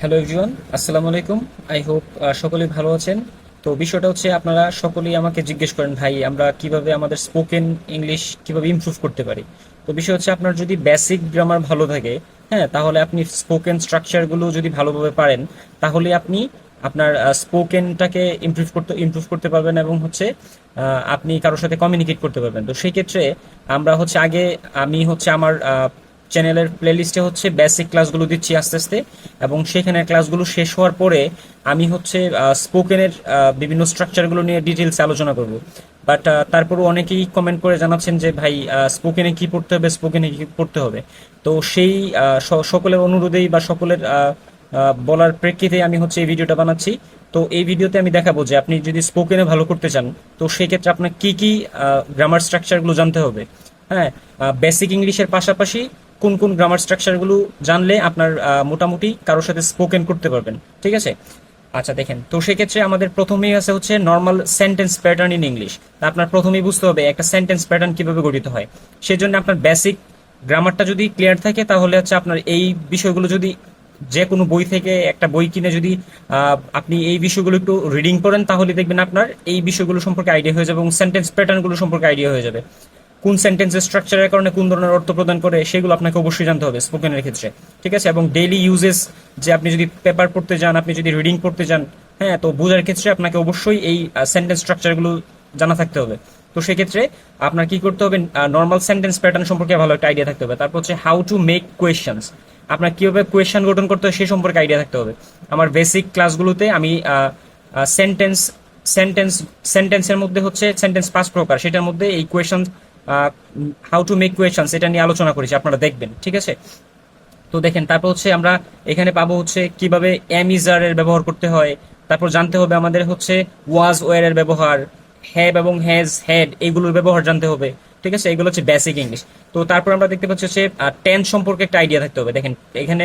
Hello everyone আসসালামু আলাইকুম I hope সকলেই ভালো আছেন। তো বিষয়টা হচ্ছে, আপনারা সকলেই আমাকে জিজ্ঞেস করেন, ভাই, আমরা কীভাবে আমাদের স্পোকেন ইংলিশ কীভাবে ইমপ্রুভ করতে পারি? তো বিষয় হচ্ছে, আপনার যদি বেসিক গ্রামার ভালো থাকে হ্যাঁ তাহলে আপনি স্পোকেন স্ট্রাকচারগুলো যদি ভালোভাবে পারেন, তাহলে আপনি আপনার স্পোকেনটাকে ইমপ্রুভ করতে ইমপ্রুভ করতে পারবেন এবং হচ্ছে আপনি কারোর সাথে কমিউনিকেট করতে পারবেন। তো সেই ক্ষেত্রে আমরা হচ্ছে, আগে আমি হচ্ছে আমার চ্যানেলের প্লেলিস্টে হচ্ছে বেসিক ক্লাসগুলো দিচ্ছি আস্তে আস্তে, এবং সেখানে ক্লাসগুলো শেষ হওয়ার পরে আমি হচ্ছে স্পোকেনের বিভিন্ন স্ট্রাকচারগুলো নিয়ে ডিটেলস আলোচনা করব। বাট তারপরও অনেকেই কমেন্ট করে জানাচ্ছেন যে, ভাই স্পোকেনে কি পড়তে হবে স্পোকেনে কি পড়তে হবে? তো সেই সকলের অনুরোধেই বা সকলের বলার প্রেক্ষিতে আমি হচ্ছে এই ভিডিওটা বানাচ্ছি। তো এই ভিডিওতে আমি দেখাবো যে, আপনি যদি স্পোকেনে ভালো করতে চান, তো সেই ক্ষেত্রে আপনার কি কি গ্রামার স্ট্রাকচারগুলো জানতে হবে। হ্যাঁ বেসিক ইংলিশের পাশাপাশি কোন কোন গ্রামার স্ট্রাকচারগুলো জানলে আপনার মোটামুটি কারোর সাথে স্পোকেন করতে পারবেন। ঠিক আছে? আচ্ছা দেখেন। তো সেক্ষেত্রে আমাদের প্রথমেই আছে হচ্ছে normal sentence pattern in English আপনার প্রথমেই বুঝতে হবে একটা সেন্টেন্স প্যাটার্ন কীভাবে গঠিত হয়। সেজন্য আপনার বেসিক গ্রামারটা যদি ক্লিয়ার থাকে, তাহলে হচ্ছে আপনার এই বিষয়গুলো যদি যে কোনো বই থেকে একটা বই কিনে যদি আপনি এই বিষয়গুলো একটু রিডিং করেন, তাহলে দেখবেন আপনার এই বিষয়গুলো সম্পর্কে আইডিয়া হয়ে যাবে এবং সেন্টেন্স প্যাটার্নগুলো সম্পর্কে আইডিয়া হয়ে যাবে। কোন সেন্টেন্সের স্ট্রাকচারের কারণে কোন ধরনের অর্থ প্রদান করে, সেগুলো আপনাকে অবশ্যই জানতে হবে স্পোকেনের ক্ষেত্রে, ঠিক আছে? এবং ডেইলি ইউজেস যে আপনি যদি পেপার পড়তে যান, আপনি যদি রিডিং পড়তে যান হ্যাঁ তো বোঝার ক্ষেত্রে আপনাকে অবশ্যই এই সেন্টেন্স স্ট্রাকচারগুলো জানা থাকতে হবে। তো সেক্ষেত্রে আপনার কি করতে হবে? নর্মাল সেন্টেন্স প্যাটার্ন সম্পর্কে ভালো একটা আইডিয়া থাকতে হবে। তারপর হচ্ছে হাউ টু মেক কোয়েশ্চেন্স আপনার কীভাবে কোয়েশ্চেন গঠন করতে হয় সে সম্পর্কে আইডিয়া থাকতে হবে। আমার বেসিক ক্লাসগুলোতে আমি সেন্টেন্স সেন্টেন্স সেন্টেন্সের মধ্যে হচ্ছে সেন্টেন্স পাঁচ প্রকার সেটার মধ্যে এই question how to make questions এটা নিয়ে আলোচনা করেছি, আপনারা দেখবেন, ঠিক আছে? তো দেখেন, তারপর হচ্ছে আমরা এখানে পাবো হচ্ছে কীভাবে অ্যামিজার এর ব্যবহার করতে হয়, তারপর জানতে হবে আমাদের হচ্ছে ওয়াজ ওয়ার এর ব্যবহার হ্যাভ এবং হ্যাজ হেড এগুলোর ব্যবহার জানতে হবে, ঠিক আছে? এগুলো হচ্ছে বেসিক ইংলিশ তো তারপর আমরা দেখতে পাচ্ছি হচ্ছে টেন্স সম্পর্কে একটা আইডিয়া থাকতে হবে। দেখেন, এখানে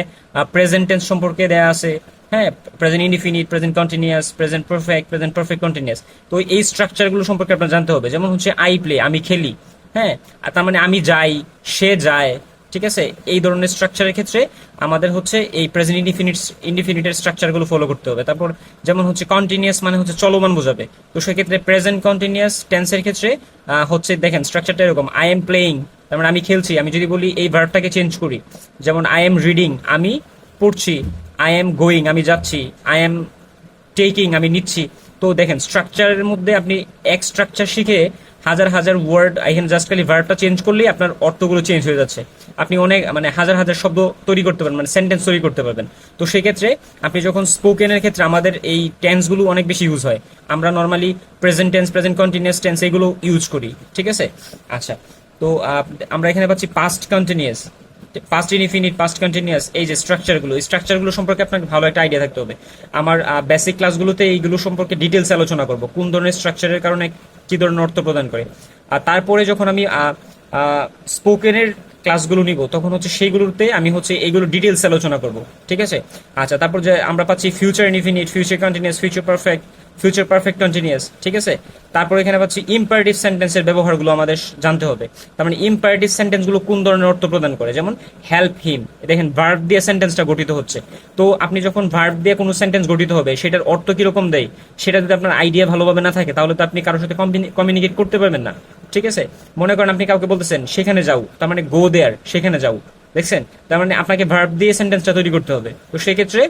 প্রেজেন্ট টেন্স সম্পর্কে দেয়া আছে হ্যাঁ? Present indefinite present continuous present perfect present perfect continuous তো এই স্ট্রাকচারগুলো সম্পর্কে আপনার জানতে হবে। যেমন হচ্ছে আই প্লে আমি খেলি। হ্যাঁ আর তার মানে আমি যাই, সে যায়, ঠিক আছে? এই ধরনের স্ট্রাকচারের ক্ষেত্রে আমাদের হচ্ছে এই প্রেজেন্ট ইনডিফিনিট ইনডিফিনিটের স্ট্রাকচারগুলো ফলো করতে হবে। তারপর যেমন হচ্ছে কন্টিনিউয়াস মানে হচ্ছে চলমান বোঝাবে। তো সেক্ষেত্রে প্রেজেন্ট কন্টিনিউয়াস টেন্সের ক্ষেত্রে হচ্ছে দেখেন স্ট্রাকচারটা এরকম। আই এম প্লেয়িং তার মানে আমি খেলছি। আমি যদি বলি এই ভার্বটাকে চেঞ্জ করি, যেমন আই এম রিডিং আমি পড়ছি আই এম গোয়িং আমি যাচ্ছি আই এম টেকিং আমি নিচ্ছি। তো দেখেন স্ট্রাকচারের মধ্যে আপনি এক স্ট্রাকচার শিখে হাজার হাজার ওয়ার্ড এখানে জাস্ট খালি ভার্বটা চেঞ্জ করলেই আপনার অর্থগুলো চেঞ্জ হয়ে যাচ্ছে। আপনি অনেক মানে হাজার হাজার শব্দ তৈরি করতে পারবেন মানে সেন্টেন্স তৈরি করতে পারবেন। তো সেক্ষেত্রে আপনি যখন স্পোকেনের ক্ষেত্রে আমাদের এই টেন্সগুলো অনেক বেশি ইউজ হয়, আমরা normally present tense present continuous tense এগুলো ইউজ করি, ঠিক আছে? আচ্ছা তো আমরা এখানে পাচ্ছি past continuous past infinite past continuous এই যে স্ট্রাকচারগুলো স্ট্রাকচারগুলো সম্পর্কে আপনাকে ভালো একটা আইডিয়া থাকতে হবে। আমার বেসিক ক্লাসগুলোতে এইগুলো সম্পর্কে ডিটেলস আলোচনা করব, কোন ধরনের স্ট্রাকচারের কারণে কি ধরনের অর্থ প্রদান করে। আর তারপরে যখন আমি স্পোকেনের ক্লাসগুলো নিব, তখন হচ্ছে সেইগুলোতে আমি হচ্ছে এইগুলো ডিটেলস আলোচনা করব, ঠিক আছে? আচ্ছা তারপর যে আমরা পাচ্ছি future infinite future continuous future perfect future perfect continuous ঠিক আছে? তারপর এখানে পাচ্ছি ইম্পারেটিভ সেন্টেন্সের ব্যবহারগুলো আমাদের জানতে হবে। তার মানে ইম্পারেটিভ সেন্টেন্সগুলো কোন ধরনের অর্থ প্রদান করে? যেমন হেল্প হিম দেখেন ভার্ব দিয়ে সেন্টেন্সটা গঠিত হচ্ছে। তো আপনি যখন ভার্ব দিয়ে কোনো সেন্টেন্স গঠিত হবে, সেটার অর্থ কীরকম দেয়? সেটা যদি আপনার আইডিয়া ভালোভাবে না থাকে, তাহলে তো আপনি কারোর সাথে কমিউনিকেট করতে পারবেন না, ঠিক আছে? মনে করেন আপনি কাউকে বলতেছেন, সেখানে যাও। তার মানে গো দেয়ার সেখানে যাও। দেখছেন? তার মানে আপনাকে ভার্ব দিয়ে সেন্টেন্সটা তৈরি করতে হবে। তো সেক্ষেত্রে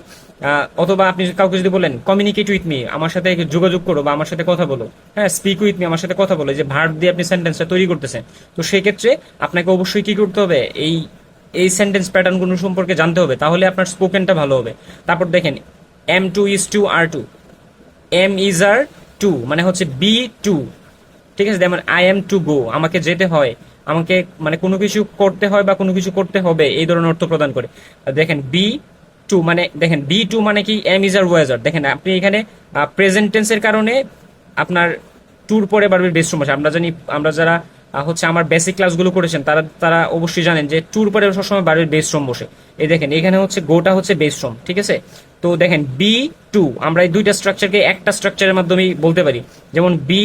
আহ, অথবা আপনি কাউকে যদি বলেন কমিউনিকেট উইথ মি আমার সাথে যোগাযোগ করো বা আমার সাথে কথা বলো। হ্যাঁ স্পিক উইথ মি আমার সাথে কথা বলো। যে ভার্ব দিয়ে আপনি সেন্টেন্সটা তৈরি করতেছেন। তো সেক্ষেত্রে আপনাকে অবশ্যই কি করতে হবে? এই এই সেন্টেন্স প্যাটার্নগুলো সম্পর্কে জানতে হবে তাহলে আপনার স্পোকেনটা ভালো হবে। তারপর দেখেন am to is to are to am is are to মানে হচ্ছে বি টু ঠিক আছে? যেমন আই এম টু গো আমাকে যেতে হয়। আমাকে মানে কোনো কিছু করতে হয় বা কোনো কিছু করতে হবে, এই ধরনের অর্থ প্রদান করে। দেখেন বি টু মানে দেখেন বি টু মানে কি? এম ইজ আর ওয়েজার দেখেন, আপনি এখানে প্রেজেন্ট টেন্সের কারণে আপনার ট্যুর পরে বাড়বে বেস্ট সমস্যা আমরা জানি, আমরা যারা হচ্ছে আমার বেসিক ক্লাসগুলো করেছেন, তারা তারা অবশ্যই জানেন যে ট্যুর পরে সবসময় বাড়ির বেস্ট শ্রম বসে। এই দেখেন, এখানে হচ্ছে গোটা হচ্ছে বেস্ট শ্রম, ঠিক আছে? তো দেখেন বি টু আমরা এই দুইটা স্ট্রাকচারকে একটা স্ট্রাকচারের মাধ্যমেই বলতে পারি। যেমন বি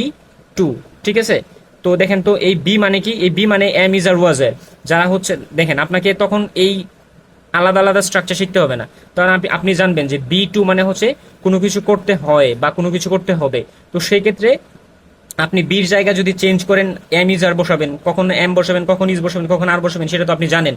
টু ঠিক আছে? তো দেখেন তো এই বি মানে কি? এই বি মানে এম ইজ আর ওয়াজ যারা হচ্ছে, দেখেন, আপনাকে তখন এই আলাদা আলাদা স্ট্রাকচার শিখতে হবে না। কারণ আপনি আপনি জানবেন যে বি টু মানে হচ্ছে কোনো কিছু করতে হয় বা কোনো কিছু করতে হবে। তো সেই ক্ষেত্রে আপনি বির জায়গা যদি চেঞ্জ করেন এম ইজ আর বসাবেন, কখন এম বসাবেন, কখন ইজ বসাবেন, কখন আর বসাবেন, সেটা তো আপনি জানেন।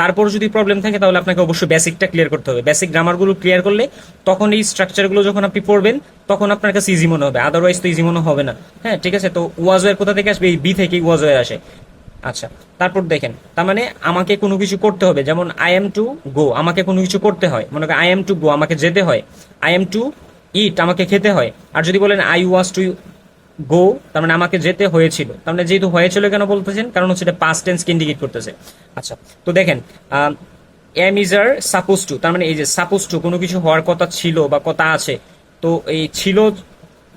তারপর যদি প্রবলেম থাকে, তাহলে আপনাকে অবশ্যই বেসিকটা ক্লিয়ার করতে হবে। বেসিক গ্রামারগুলো ক্লিয়ার করলে তখন এই স্ট্রাকচারগুলো যখন আপনি পড়বেন, তখন আপনার কাছে ইজি মনে হবে। আদারওয়াইজ তো ইজি মনে হবে না। হ্যাঁ ঠিক আছে? তো ওয়াজ ওয়ের কোথা থেকে আসবে? এই বি থেকে ওয়াজ ওয়ের আসে। আচ্ছা তারপর দেখেন। তার মানে আমাকে কোনো কিছু করতে হবে। যেমন আই এম টু গো আমাকে কোনো কিছু করতে হয়। মনে করেন আই এম টু গো আমাকে যেতে হয়। আই এম টু ইট আমাকে খেতে হয়। আর যদি বলেন আই ওয়াজ টু গো তার মানে আমাকে যেতে হয়েছিল। তার মানে যেহেতু হয়েছিল কেন বলতেছেন? কারণ হচ্ছে এটা পাস্ট টেন্সকে ইন্ডিকেট করতেছে। আচ্ছা তো দেখেন am is are suppose to তার মানে এই যে সাপোজ টু কোনো কিছু হওয়ার কথা ছিল বা কথা আছে, তো এই ছিল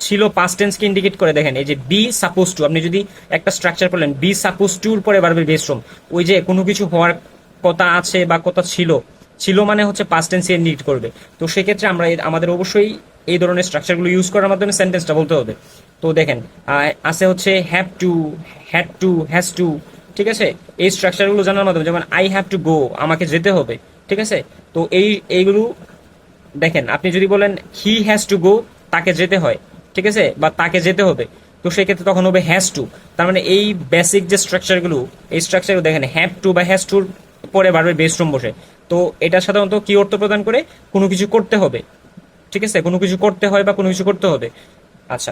ছিল পাস্ট টেন্সকে ইন্ডিকেট করে। দেখেন, এই যে বি সাপোজ টু আপনি যদি একটা স্ট্রাকচার পড়লেন বি সাপোজ টুর পরে বারবার বেস ফ্রম ওই যে কোনো কিছু হওয়ার কথা আছে বা কথা ছিল ছিল মানে হচ্ছে পাস্ট টেন্স ইন্ডিকেট করবে। তো সেক্ষেত্রে আমরা আমাদের অবশ্যই এই ধরনের স্ট্রাকচারগুলো ইউজ করার মাধ্যমে সেন্টেন্সটা বলতে হবে। তো দেখেন আছে হচ্ছে have to had to has to ঠিক আছে? এই স্ট্রাকচারগুলো জানার মাধ্যমে, যেমন আই হ্যাভ টু গো আমাকে যেতে হবে, ঠিক আছে? তো এই, এইগুলো, দেখেন, আপনি যদি বলেন হি হ্যাজ টু গো তাকে যেতে হয়, ঠিক আছে? বা তাকে যেতে হবে, তো সেক্ষেত্রে তখন হবে হ্যাজ টু তার মানে এই বেসিক যে স্ট্রাকচারগুলো এই স্ট্রাকচারগুলো দেখেন হ্যাভ টু বা হ্যাজ টুর পরে বারবার বেস্টরুম বসে। তো এটা সাধারণত কি অর্থ প্রদান করে? কোনো কিছু করতে হবে, ঠিক আছে? কোনো কিছু করতে হয় বা কোনো কিছু করতে হবে। আচ্ছা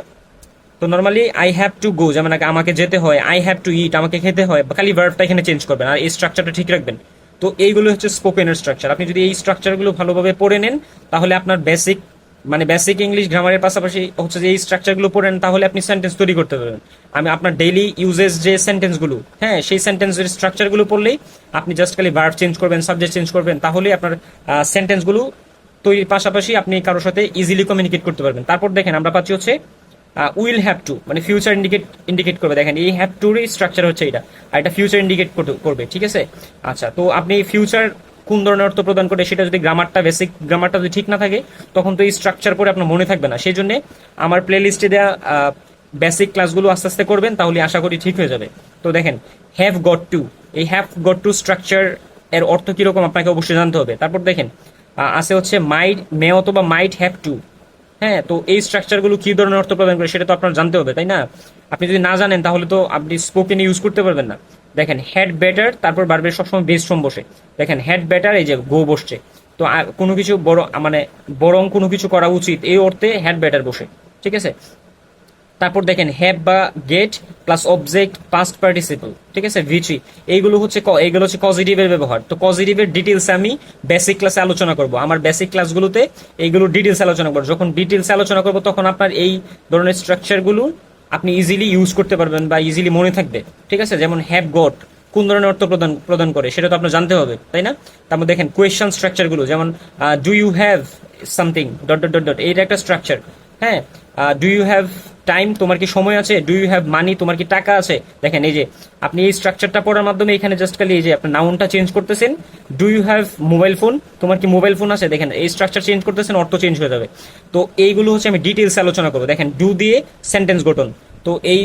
তো normally I have to go যেমন আমাকে যেতে হয় আই হ্যাভ টু ইট আমাকে খেতে হয়, খালি ভার্বটা এখানে চেঞ্জ করবেন, আর এই স্ট্রাকচারটা ঠিক রাখবেন। তো এইগুলো হচ্ছে স্পোকেনের স্ট্রাকচার আপনি যদি এই স্ট্রাকচারগুলো ভালোভাবে পড়ে নেন, তাহলে আপনার বেসিক মানে বেসিক ইংলিশ গ্রামারের পাশাপাশি হচ্ছে যে এই স্ট্রাকচারগুলো পড়েন তাহলে আপনি সেন্টেন্স তৈরি করতে পারবেন। আমি আপনার ডেইলি ইউজেস যে সেন্টেন্সগুলো হ্যাঁ সেই সেন্টেন্সের স্ট্রাকচারগুলো পড়লেই আপনি জাস্ট খালি ভার্ব চেঞ্জ করবেন সাবজেক্ট চেঞ্জ করবেন, তাহলেই আপনার সেন্টেন্সগুলো তৈরির পাশাপাশি আপনি কারোর সাথে ইজিলি কমিউনিকেট করতে পারবেন। তারপর দেখেন আমরা পাচ্ছি হচ্ছে উইল হ্যাভ টু মানে ফিউচার ইন্ডিকেট ইন্ডিকেট করবে। দেখেন, এই হ্যাভ টুর স্ট্রাকচার হচ্ছে এটা, আর এটা ফিউচার ইন্ডিকেট করবে, ঠিক আছে? আচ্ছা তো আপনি ফিউচার কোন ধরনের অর্থ প্রদান করে, সেটা যদি গ্রামারটা বেসিক গ্রামারটা যদি ঠিক না থাকে, তখন তো এই স্ট্রাকচার পরে আপনার মনে থাকবে না। সেই জন্য আমার প্লে লিস্টে দেওয়া বেসিক ক্লাসগুলো আস্তে আস্তে করবেন, তাহলে আশা করি ঠিক হয়ে যাবে। তো দেখেন হ্যাভ গট টু এই হ্যাভ গট টু স্ট্রাকচার এর অর্থ কীরকম আপনাকে অবশ্যই জানতে হবে। তারপর দেখেন আছে হচ্ছে মাইট মে অথবা মাইট হ্যাভ টু হ্যাঁ তো এই স্ট্রাকচারগুলো কি ধরনের অর্থ প্রদান করে সেটা তো আপনার জানতে হবে, তাই না? আপনি যদি না জানেন, তাহলে তো আপনি স্পোকেন ইউজ করতে পারবেন না। দেখেন হেড ব্যাটার তারপর বারবার সবসময় বেস শ্রম বসে। দেখেন হেড ব্যাটার এই যে গো বসছে। তো কোনো কিছু বড় মানে বরং কোনো কিছু করা উচিত, এই অর্থে হেড ব্যাটার বসে। ঠিক আছে? তারপর দেখেন হ্যাভ বা get plus object past participle ঠিক আছে? ভিচি এইগুলো হচ্ছে এইগুলো হচ্ছে পজিটিভের ব্যবহার। তো পজিটিভের ডিটেলস আমি বেসিক ক্লাসে আলোচনা করব। আমার বেসিক ক্লাসগুলোতে এইগুলো ডিটেলস আলোচনা করব। যখন ডিটেলস আলোচনা করব, তখন আপনার এই ধরনের স্ট্রাকচারগুলো আপনি ইজিলি ইউজ করতে পারবেন বা ইজিলি মনে থাকবে, ঠিক আছে? যেমন হ্যাভ গট কোন ধরনের অর্থ প্রদান প্রদান করে, সেটা তো আপনার জানতে হবে, তাই না? তারপর দেখেন কোয়েশ্চন স্ট্রাকচারগুলো যেমন do you have something dot dot dot dot এইটা একটা স্ট্রাকচার হ্যাঁ ডু ইউ হ্যাভ টাইম তোমার কি সময় আছে? ডু ইউ হ্যাভ মানি তোমার কি টাকা আছে? দেখেন, এই যে আপনি এই স্ট্রাকচারটা পড়ার মাধ্যমে এখানে জাস্ট খালি এই যে আপনার নাউনটা চেঞ্জ করতেছেন। Do you have mobile phone তোমার কি মোবাইল ফোন আছে? দেখেন, এই স্ট্রাকচার চেঞ্জ করতেছেন, অর্থ চেঞ্জ হয়ে যাবে। তো এইগুলো হচ্ছে আমি ডিটেলস আলোচনা করব। দেখেন ডু দিয়ে সেন্টেন্স গঠন। তো এই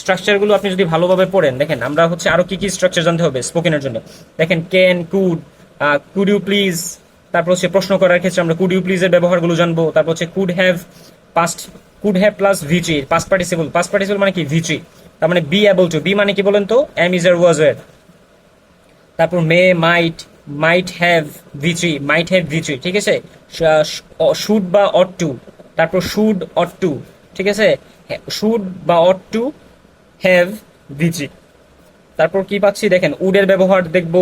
স্ট্রাকচারগুলো আপনি যদি ভালোভাবে পড়েন, দেখেন, আমরা হচ্ছে আরও কি কি স্ট্রাকচার জানতে হবে স্পোকেনের জন্য। দেখেন can could could you please তারপর হচ্ছে প্রশ্ন করার ক্ষেত্রে আমরা কুড ইউ প্লিজ এর ব্যবহারগুলো জানব। তারপর হচ্ছে could have past could have plus ভিচি past participle past participle মানে কি? ভিচি তার মানে বি এবল টু বি মানে কি বলেন তো? এম ইজ আর ওয়াজ এর তারপর মে মাইট মাইট হ্যাভ ভিচি মাইট হ্যাভ ভিচি ঠিক আছে? শুড বা অট টু তারপর শুড অট টু ঠিক আছে? শুড বা অট টু হ্যাভ ভিচি তারপর কি পাচ্ছি? দেখেন উডের ব্যবহার দেখব।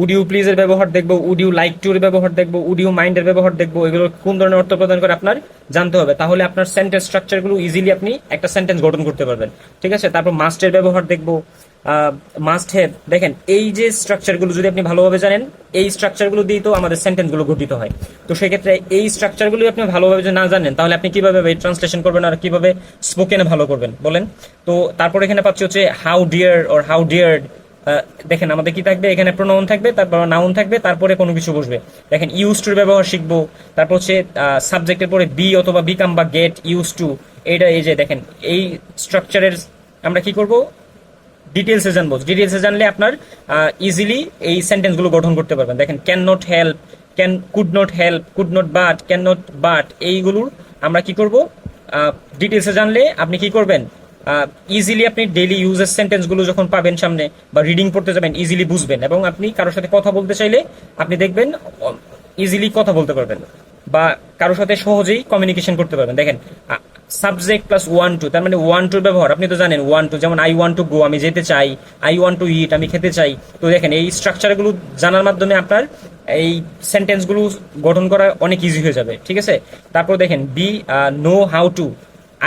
উড ইউ প্লিজ এর ব্যবহার দেখব উড ইউ লাইক টু এর ব্যবহার দেখব উড ইউ মাইন্ড এর ব্যবহার দেখব, এগুলো কোন ধরনের অর্থ প্রদান করে আপনার জানতে হবে। তাহলে আপনার সেন্টেন্স স্ট্রাকচারগুলো ইজিলি আপনি একটা সেন্টেন্স গঠন করতে পারবেন। ঠিক আছে? তারপর মাস্টের ব্যবহার দেখব। মাস্ট হ্যাভ দেখেন, এই যে স্ট্রাকচারগুলো যদি আপনি ভালোভাবে জানেন, এই স্ট্রাকচারগুলো দিয়েই তো আমাদের সেন্টেন্সগুলো গঠিত হয়। তো সেক্ষেত্রে এই স্ট্রাকচারগুলো আপনি ভালোভাবে না জানেন, তাহলে আপনি কীভাবে ট্রান্সলেশন করবেন আর কীভাবে স্পোকেনে ভালো করবেন? বলেন? তো তারপর এখানে পাচ্ছি হচ্ছে how dare or how dared দেখেন আমাদের কি থাকবে? এখানে প্রোনাউন থাকবে, তারপর নাউন থাকবে, তারপরে কোনো কিছু বসবে। দেখেন ইউজ টুর ব্যবহার শিখব, তারপর হচ্ছে সাবজেক্টের পরে বি অথবা বিকাম বা গেট ইউজ টু এটা এই যে দেখেন, এই স্ট্রাকচারের আমরা কি করব? ডিটেলসে জানব। ডিটেলসে জানলে আপনার ইজিলি এই সেন্টেন্সগুলো গঠন করতে পারবেন। দেখেন can not help can could not help could not but can not but এইগুলোর আমরা কি করব? ডিটেলসে জানলে আপনি কি করবেন? ইজিলি আপনি ডেইলি ইউজের সেন্টেন্সগুলো যখন পাবেন সামনে বা রিডিং পড়তে যাবেন ইজিলি বুঝবেন এবং আপনি কারোর সাথে কথা বলতে চাইলে আপনি দেখবেন ইজিলি কথা বলতে পারবেন বা কারোর সাথে সহজেই কমিউনিকেশন করতে পারবেন। দেখেন সাবজেক্ট প্লাস ওয়ান টু তার মানে ওয়ান টুর ব্যবহার, আপনি তো জানেন ওয়ান টু যেমন আই ওয়ান টু গো আমি যেতে চাই আই ওয়ান টু ইট আমি খেতে চাই। তো দেখেন, এই স্ট্রাকচারগুলো জানার মাধ্যমে আপনার এই সেন্টেন্সগুলো গঠন করা অনেক ইজি হয়ে যাবে, ঠিক আছে? তারপর দেখেন be know how to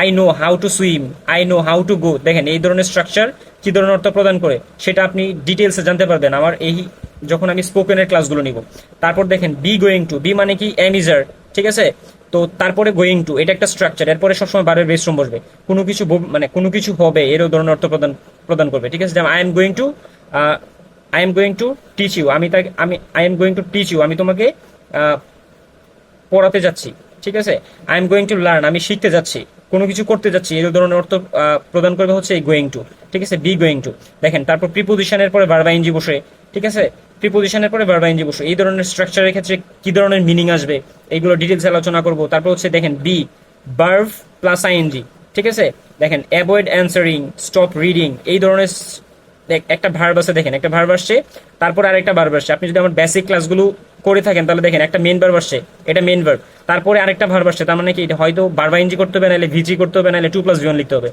I know how to swim I know how to go দেখেন, এই ধরনের স্ট্রাকচার কি ধরনের অর্থ প্রদান করে? সেটা আপনি ডিটেলসে জানতে পারবেন। আমার এই যখন আমি স্পোকেনের ক্লাসগুলো নিব। তারপর দেখেন বি গোয়িং টু বি মানে কি? অ্যামিজার ঠিক আছে? তো তারপরে গোয়িং টু এটা একটা স্ট্রাকচার এরপরে সবসময় বারের বেশরুম বসবে। কোনো কিছু মানে কোনো কিছু হবে, এরও ধরনের অর্থ প্রদান প্রদান করবে। ঠিক আছে? যেমন I am going to I am going to teach you আমি তাকে, আমি I am going to teach you আমি তোমাকে পড়াতে যাচ্ছি। ঠিক আছে? I am going to learn আমি শিখতে যাচ্ছি। কোনো কিছু করতে যাচ্ছি, এই ধরনের অর্থ প্রদান করবে হচ্ছে এই গোয়িং টু ঠিক আছে? বি গোয়িং টু দেখেন, তারপর প্রিপোজিশনের পরে বারবা ইঞ্জি বসে, ঠিক আছে? প্রিপোজিশনের পরে বারবা ইঞ্জি বসে। এই ধরনের স্ট্রাকচারের ক্ষেত্রে কি ধরনের মিনিং আসবে? এইগুলো ডিটেলস আলোচনা করব। তারপর হচ্ছে, দেখেন বি বার্ভ প্লাস আইএনজি ঠিক আছে? দেখেন অ্যাভয়েড অ্যান্সারিং স্টপ রিডিং এই ধরনের একটা ভার্ব আছে, দেখেন, একটা ভার্ব আসছে, তারপর আরেকটা ভার্ব আসছে। আপনি যদি আমার বেসিক ক্লাসগুলো করে থাকেন, তাহলে দেখেন, একটা মেন ভার্ব আসছে, এটা মেন ভার্ব তারপরে আরেকটা ভার্ব আসছে, তার মানে কি, এটা হয়তো বারবার ইঞ্জি করতে হবে, নাহলে ভিজি করতে হবে, নাহলে টু প্লাস ভিওন লিখতে হবে।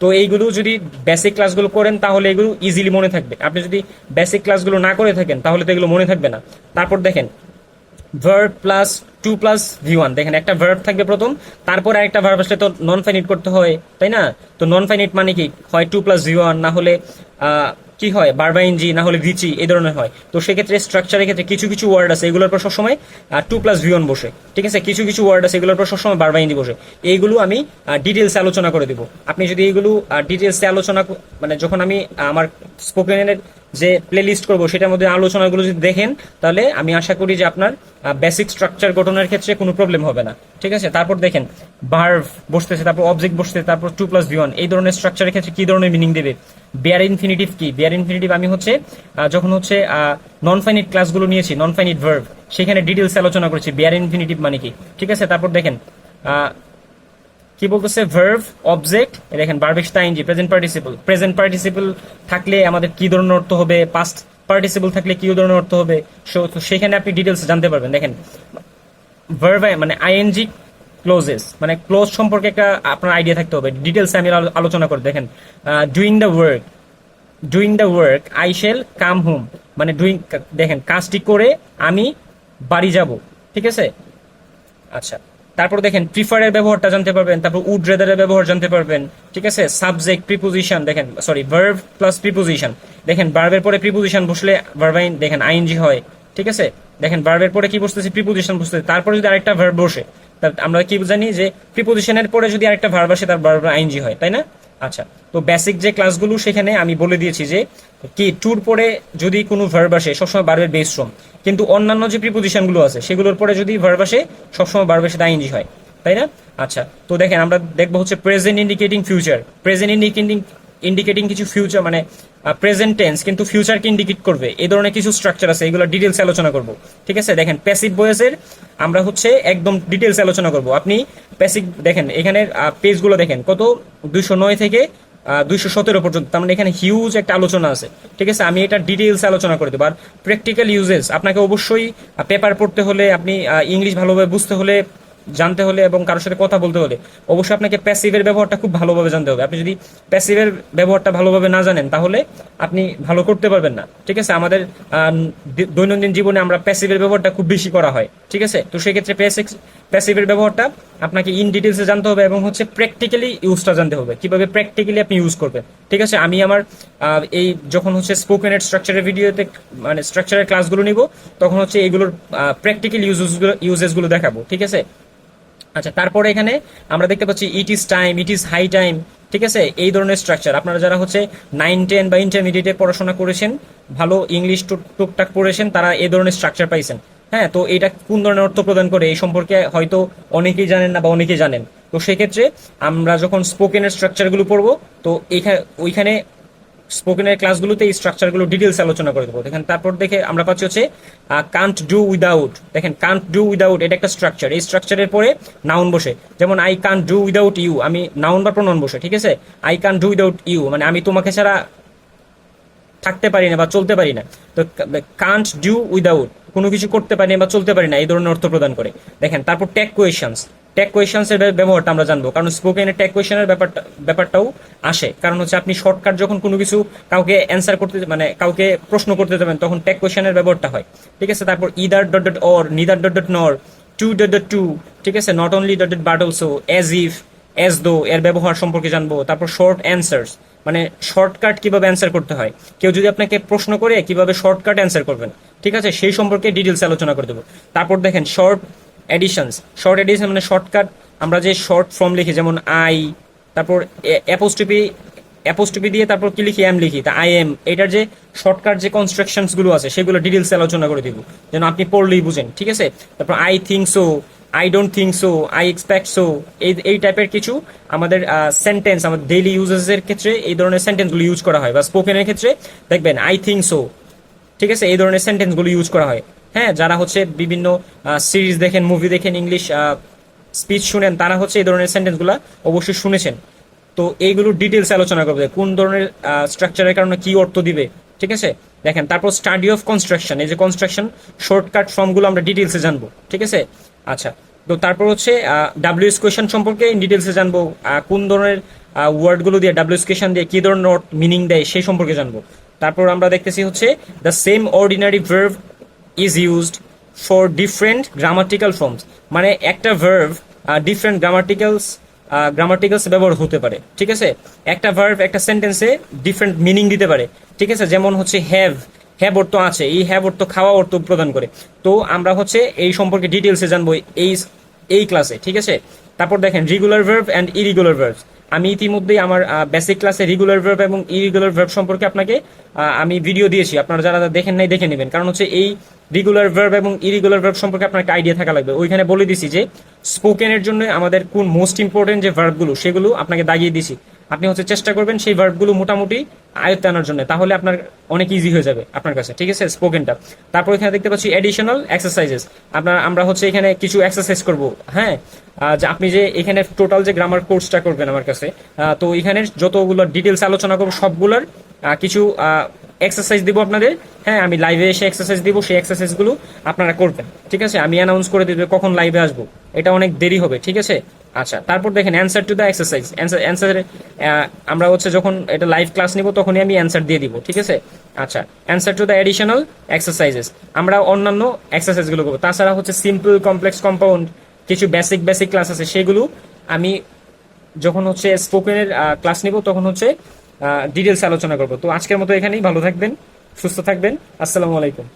তো এইগুলো যদি বেসিক ক্লাসগুলো করেন, তাহলে এগুলো ইজিলি মনে থাকবে। আপনি যদি বেসিক ক্লাসগুলো না করে থাকেন, তাহলে তো এগুলো মনে থাকবে না। তারপর দেখেন verb plus to plus V one দেখেন, একটা ভার্ব থাকবে প্রথম, তারপর আরেকটা ভার্ব আসলে তো নন ফাইনিট করতে হয়, তাই না? তো নন ফাইনিট মানে কি, হয় টু প্লাস ভি ওয়ান না হলে কি হয়? বারবা ইঞ্জি না হলে ভিচি এই ধরনের হয়। তো সেক্ষেত্রে স্ট্রাকচারের ক্ষেত্রে কিছু কিছু ওয়ার্ড আছে, এগুলোর পর সবসময় টু প্লাস ভিওন বসে। ঠিক আছে? কিছু কিছু ওয়ার্ড আছে, এগুলোর পর সবসময় বারবা ইঞ্জি বসে। এইগুলো আমি ডিটেলসে আলোচনা করে দেবো। আপনি যদি এইগুলো ডিটেলসে আলোচনা মানে যখন আমি আমার স্পোকেনের যে প্লে লিস্ট করব, সেটার মধ্যে আলোচনাগুলো যদি দেখেন, তাহলে আমি আশা করি যে আপনার বেসিক স্ট্রাকচার গঠনের ক্ষেত্রে কোনো প্রবলেম হবে না। ঠিক আছে? তারপর দেখেন ভার্ভ বসতেছে, তারপর অবজেক্ট বসতেছে, তারপর টু প্লাস ভি ওয়ান এই ধরনের স্ট্রাকচারের ক্ষেত্রে কি ধরনের মিনিং দেবে? বেয়ার ইনফিনিটিভ কি বেয়ার ইনফিনিটিভ আমি হচ্ছে যখন হচ্ছে নন ফাইনিট ক্লাসগুলো নিয়েছি নন ফাইনিট ভার্ভ সেখানে ডিটেলস আলোচনা করেছি। বেয়ার ইনফিনিটিভ মানে কি? ঠিক আছে? তারপর দেখেন কি বলতেছে? ভার্ভ অবজেক্ট দেখেন বারবেশ তাইনজি প্রেজেন্ট পার্টিসিপল প্রেজেন্ট পার্টিসিপল থাকলে আমাদের কি ধরনের অর্থ হবে? পাস্ট পার্টিসিপল থাকলে কি ধরনের অর্থ হবে? সেখানে আপনি ডিটেলস জানতে পারবেন। দেখেন ভার্ভ মানে আইএনজি ক্লোজেস মানে ক্লোজ সম্পর্কে একটা আপনার আইডিয়া থাকতে হবে। ডিটেলস আমি আলোচনা করে দেখেন doing the work doing the work I shall come home মানে ডুইং দেখেন, কাজটি করে আমি বাড়ি যাব, ঠিক আছে? আচ্ছা তারপর দেখেন প্রিফারের ব্যবহারটা জানতে পারবেন, তারপর উড রেদারের ব্যবহার জানতে পারবেন, ঠিক আছে? সাবজেক্ট প্রিপোজিশন দেখেন সরি ভার্ভ প্লাস প্রিপোজিশন দেখেন ভার্বের পরে প্রিপোজিশন বসলে ভার্বাইন দেখেন আইএনজি হয়, ঠিক আছে? দেখেন ভার্বের পরে কি বসতেছে? প্রিপোজিশন বসতেছে, তারপরে যদি আরেকটা ভার্ভ বসে আমরা কি জানি যে প্রিপোজিশনের পরে যদি আরেকটা ভার্ব আসে, তার ভার্ব আইএনজি হয়, তাই না? আচ্ছা তো বেসিক যে ক্লাসগুলো সেখানে আমি বলে দিয়েছি যে, কি ট্যুর পরে যদি কোনো ভার্ব আসে, সবসময় ভার্বের বেস ফ্রম কিন্তু অন্যান্য যে প্রিপোজিশনগুলো আছে, সেগুলোর পরে যদি ভার্ব আসে, সবসময় ভার্বের সাথে আইএনজি হয়, তাই না? আচ্ছা তো দেখেন আমরা দেখব হচ্ছে present indicating future present indicating indicating কিছু ফিউচার মানে প্রেজেন্ট টেন্স কিন্তু ফিউচারকে ইন্ডিকেট করবে। এই ধরনের কিছু স্ট্রাকচার আছে, এগুলো ডিটেলস আলোচনা করব। ঠিক আছে? দেখেন প্যাসিভ ভয়েসের আমরা হচ্ছে একদম ডিটেলস আলোচনা করব। আপনি প্যাসিভ দেখেন, এখানে পেজগুলো দেখেন, কত? দুইশো নয় থেকে দুইশো সতেরো পর্যন্ত। তার মানে এখানে হিউজ একটা আলোচনা আছে। ঠিক আছে? আমি এটা ডিটেলস আলোচনা করে দেবো। আর প্র্যাকটিক্যাল ইউজেস আপনাকে অবশ্যই পেপার পড়তে হলে, আপনি ইংলিশ ভালোভাবে বুঝতে হলে জানতে হলে এবং কারোর সাথে কথা বলতে হলে অবশ্যই আপনাকে প্যাসিভের ব্যবহারটা খুব ভালোভাবে জানতে হবে। আপনি যদি প্যাসিভের ব্যবহারটা ভালোভাবে না জানেন, তাহলে আপনি ভালো করতে পারবেন না। ঠিক আছে? আমাদের দৈনন্দিন জীবনে আমরা প্যাসিভের ব্যবহারটা খুব বেশি করা হয়। ঠিক আছে? তো সেক্ষেত্রে প্যাসিভের ব্যবহারটা আপনাকে ইন ডিটেলসে জানতে হবে এবং হচ্ছে প্র্যাকটিক্যালি ইউজটা জানতে হবে। কীভাবে প্র্যাকটিক্যালি আপনি ইউজ করবেন? ঠিক আছে? আমি আমার এই যখন হচ্ছে স্পোকেন স্পোকেনের স্ট্রাকচারের ভিডিওতে মানে স্ট্রাকচারের ক্লাসগুলো নিব, তখন হচ্ছে এইগুলোর প্র্যাকটিক্যাল ইউজেসগুলো ইউজেসগুলো দেখাবো। ঠিক আছে? আচ্ছা তারপরে এখানে আমরা দেখতে পাচ্ছি it is time it is high time ঠিক আছে? এই ধরনের স্ট্রাকচার আপনারা যারা হচ্ছে নাইন টেন বা ইন্টারমিডিয়েটে পড়াশোনা করেছেন, ভালো ইংলিশ টুক- টুকটাক পড়েছেন, তারা এই ধরনের স্ট্রাকচার পাইছেন। হ্যাঁ তো এটা কোন ধরনের অর্থ প্রদান করে, এই সম্পর্কে হয়তো অনেকেই জানেন না বা অনেকেই জানেন। তো সেক্ষেত্রে আমরা যখন স্পোকেনের স্ট্রাকচারগুলো পড়ব, তো এখানে ওইখানে স্পোকেনের ক্লাসগুলোতে এই স্ট্রাকচারগুলো ডিটেলস আলোচনা করে দেবো। দেখেন, তারপর দেখে আমরা পাচ্ছি হচ্ছে কান্ট ডু উইদাউট দেখেন কান্ট ডু উইদাউট এটা একটা স্ট্রাকচার এই স্ট্রাকচারের পরে নাউন বসে। যেমন I can't do without you আমি নাউন বা প্রনন বসে, ঠিক আছে? I can't do without you মানে আমি তোমাকে ছাড়া থাকতে পারি না বা চলতে পারি না। তো কান্ট ডু উইদাউট কোনো কিছু করতে পারি না বা চলতে পারি না, এই ধরনের অর্থ প্রদান করে। দেখেন, তারপর ট্যাগ কোয়েশনস ট্যাগ কোয়েশনস এর ব্যবহারটা আমরা জানব। কারণ স্পোকেনের ট্যাগ কোয়েশনের ব্যাপারটা, ব্যাপারটাও আসে। কারণ হচ্ছে আপনি শর্টকাট যখন কোনো কিছু কাউকে অ্যান্সার করতে মানে কাউকে প্রশ্ন করতে যাবেন, তখন ট্যাগ কোয়েশনের ব্যবহারটা হয়। ঠিক আছে? তারপর either dot dot or neither dot dot nor to dot dot to ঠিক আছে? Not only dot dot but also as if as though এর ব্যবহার সম্পর্কে জানব। তারপর শর্ট অ্যান্সার্স মানে শর্টকাট কীভাবে অ্যান্সার করতে হয়? কেউ যদি আপনাকে প্রশ্ন করে কীভাবে শর্টকাট অ্যান্সার করবেন? ঠিক আছে? সেই সম্পর্কে ডিটেলস আলোচনা করে দেবো। তারপর দেখেন শর্ট এডিশনস শর্ট এডিশন মানে শর্টকাট আমরা যে শর্ট ফর্ম লিখি, যেমন আই তারপর অ্যাপোস্টিপি অ্যাপোস্টিপি দিয়ে তারপর কি লিখি? এম লিখি। তা আই এম এটার যে শর্টকাট যে কনস্ট্রাকশনসগুলো আছে, সেগুলো ডিটেলস আলোচনা করে দিব। যেন আপনি পড়লেই বুঝেন, ঠিক আছে? তারপর I think so I don't think so I expect so এই এই টাইপের কিছু আমাদের সেন্টেন্স আমাদের ডেইলি ইউজেসের ক্ষেত্রে এই ধরনের সেন্টেন্সগুলো ইউজ করা হয়, বা স্পোকেনের ক্ষেত্রে। দেখবেন আই থিঙ্ক সো ঠিক আছে? এই ধরনের সেন্টেন্সগুলো ইউজ করা হয়। হ্যাঁ যারা হচ্ছে বিভিন্ন সিরিজ দেখেন মুভি দেখেন ইংলিশ স্পিচ শুনেন, তারা হচ্ছে এই ধরনের সেন্টেন্সগুলো অবশ্যই শুনেছেন। তো এইগুলো ডিটেলস আলোচনা করবে কোন ধরনের স্ট্রাকচারের কারণে কি অর্থ দিবে, ঠিক আছে? দেখেন, তারপর স্টাডি অফ কনস্ট্রাকশন এই যে কনস্ট্রাকশন শর্টকাট ফর্মগুলো আমরা ডিটেলসে জানব, ঠিক আছে? আচ্ছা তো তারপর হচ্ছে ডাব্লিউএস কোয়েশন সম্পর্কে ডিটেলসে জানব কোন ধরনের ওয়ার্ডগুলো দিয়ে ডাব্লিউএস কোয়েশন দিয়ে কি ধরনের মিনিং দেয় সেই সম্পর্কে জানব। তারপর আমরা দেখতেছি হচ্ছে the same ordinary verb is used for different grammatical forms মানে একটা ভার্ভ ডিফারেন্ট গ্রামাটিক্যালস গ্রামাটিক্যালস ব্যবহার হতে পারে, ঠিক আছে? একটা ভার্ভ একটা সেন্টেন্সে ডিফারেন্ট মিনিং দিতে পারে, ঠিক আছে? যেমন হচ্ছে হ্যাভ হ্যাভ অর্থ আছে, এই হ্যাভ অর্থ খাওয়া অর্থ প্রদান করে। তো আমরা হচ্ছে এই সম্পর্কে ডিটেলসে জানব এই এই ক্লাসে ঠিক আছে? তারপর দেখেন regular verb and irregular verb আমি ইতিমধ্যেই আমার বেসিক ক্লাসে রেগুলার ভার্ভ এবং ইরেগুলার ভার্ভ সম্পর্কে আপনাকে আমি ভিডিও দিয়েছি। আপনারা যারা দেখেন নাই, দেখে নেবেন। কারণ হচ্ছে এই রেগুলার ভার্ভ এবং ইরেগুলার ভার্ভ সম্পর্কে আপনার আইডিয়া থাকা লাগবে। ওইখানে বলে দিছি যে স্পোকেনের জন্য আমাদের কোন মোস্ট ইম্পর্টেন্ট যে ভার্বগুলো সেগুলো আপনাকে দাগিয়ে দিছি। আপনি হচ্ছে চেষ্টা করবেন সেই ভার্বগুলো মোটামুটি আয়ত্তে আনার জন্য, তাহলে আপনার অনেক ইজি হয়ে যাবে আপনার কাছে, ঠিক আছে? স্পোকেনটা তারপর এখানে দেখতে পাচ্ছি এডিশনাল এক্সারসাইজেস আপনার, আমরা হচ্ছে এখানে কিছু এক্সারসাইজ করব হ্যাঁ? যে আপনি যে এখানে টোটাল যে গ্রামার কোর্সটা করবেন আমার কাছে তো এখানে যতগুলো ডিটেলস আলোচনা করব, সবগুলোর কিছু এক্সারসাইজ দিব আপনাদের হ্যাঁ? আমি লাইভে এসে এক্সারসাইজ দিব, সেই এক্সারসাইজগুলো আপনারা করবেন, ঠিক আছে? আমি অ্যানাউন্স করে দিব কখন লাইভে আসব, এটা অনেক দেরি হবে, ঠিক আছে? আচ্ছা তারপর দেখেন answer to the exercise answer answer আমরা হচ্ছে যখন এটা লাইভ ক্লাস নিব তখনই আমি অ্যান্সার দিয়ে দিব, ঠিক আছে? আচ্ছা answer to the additional exercises আমরা অন্যান্য এক্সারসাইজগুলো করব। তাছাড়া হচ্ছে সিম্পল কমপ্লেক্স কম্পাউন্ড কিছু বেসিক বেসিক ক্লাস আছে, সেগুলো আমি যখন হচ্ছে স্পোকেনের ক্লাস নিব তখন হচ্ছে ডিটেলস আলোচনা করব। তো আজকের মতো এখানেই, ভালো থাকবেন, সুস্থ থাকবেন। আসসালামু আলাইকুম।